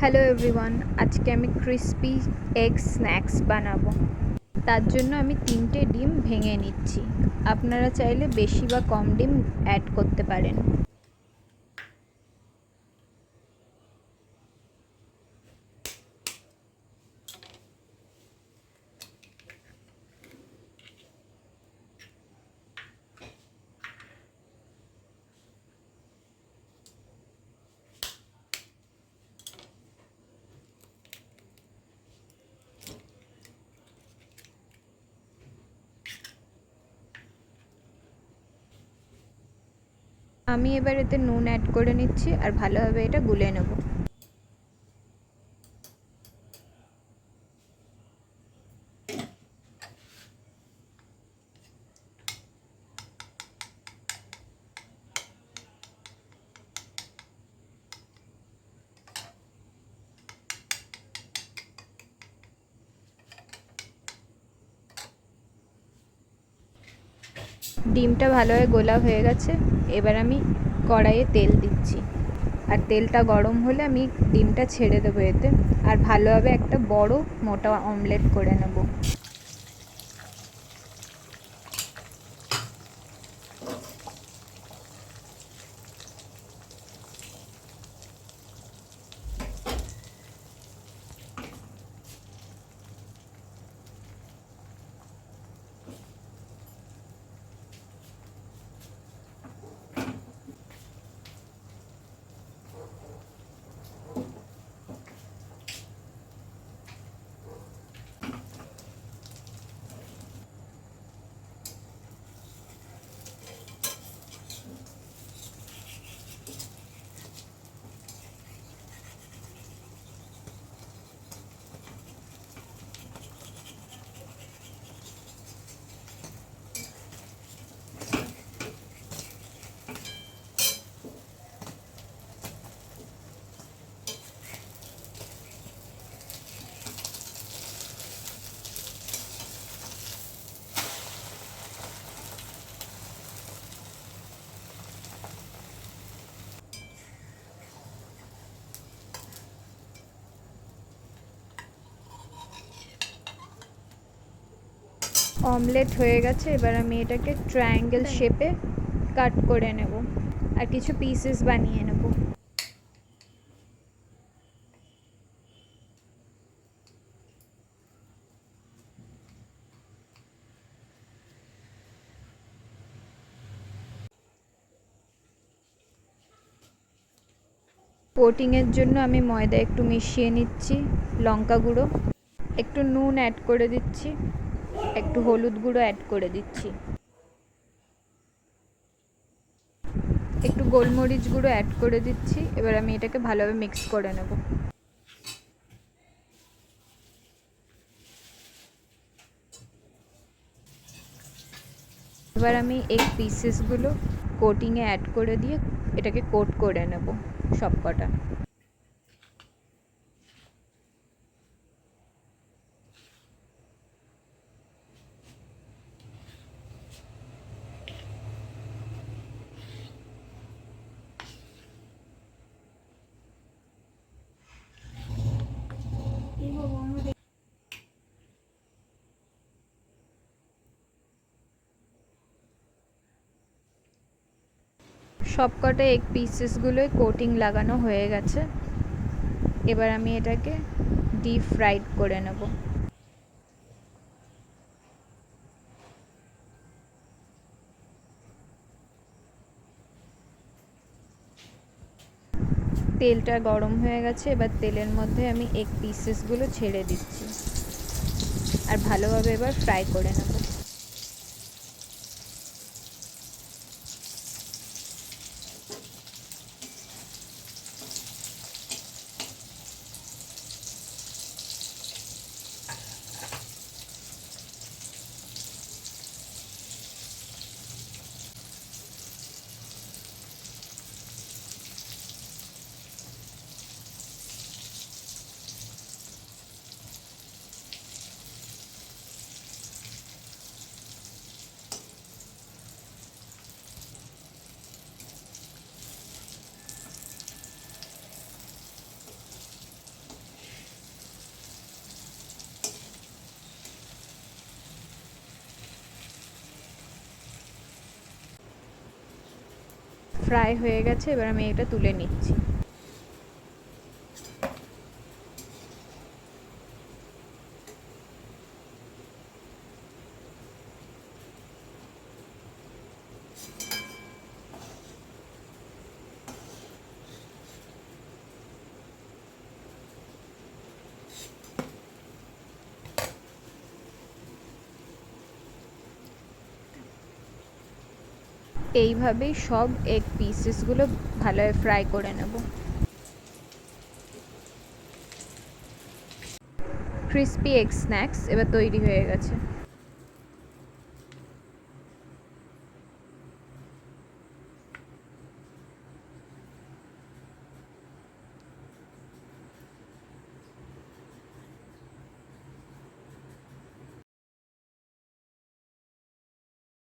Hello everyone আজকে আমি crispy egg snacks বানাবো। তার জন্য আমি তিনটে ডিম ভেঙে নিচ্ছি। আপনারা চাইলে বেশি বা কম ডিম অ্যাড করতে পারেন। আমি এবার এতে নুন অ্যাড করে নিচ্ছি আর ভালোভাবে এটা গুলে নেব। ডিমটা ভালোভাবে গোলা হয়ে গেছে, এবার আমি কড়াইয়ে তেল দিচ্ছি। আর তেলটা গরম হলে আমি ডিমটা ছেড়ে দেবো এতে। আর ভালোভাবে একটা বড় মোটা অমলেট করে নেব। অমলেট হয়ে গেছে এবার আমি এটাকে ট্রায়াঙ্গেল শেপে কাট করে নেব। আর কিছু পিসেস বানিয়ে নেব। কোটিংয়ের জন্য আমি ময়দা একটু মিশিয়ে নিচ্ছি লঙ্কা গুঁড়ো একটু নুন অ্যাড করে দিচ্ছি। একটু হলুদ গুঁড়ো অ্যাড করে দিচ্ছি। একটু গোলমরিচ গুঁড়ো অ্যাড করে দিচ্ছি। এবার আমি এটাকে ভালোভাবে মিক্স করে নেব। এবার আমি এই পিসেসগুলো কোটিংয়ে অ্যাড করে দিয়ে এটাকে কোট করে নেব সব সবকটা এগ পিসেসগুলোই কোটিং লাগানো হয়ে গেছে। এবার আমি এটাকে ডিপ ফ্রাইড করে নেব। তেলটা গরম হয়ে গেছে, এবার তেলের মধ্যে আমি এগ পিসেসগুলো ছেড়ে দিচ্ছি। আর ভালোভাবে এবার ফ্রাই করে নেব। ফ্রাই হয়ে গেছে এবার আমি এটা তুলে নিচ্ছি। এইভাবেই সব এগ পিসেসগুলো ভালোভাবে ফ্রাই করে নেব। ক্রিস্পি এগ স্ন্যাক্স এবার তৈরি হয়ে গেছে।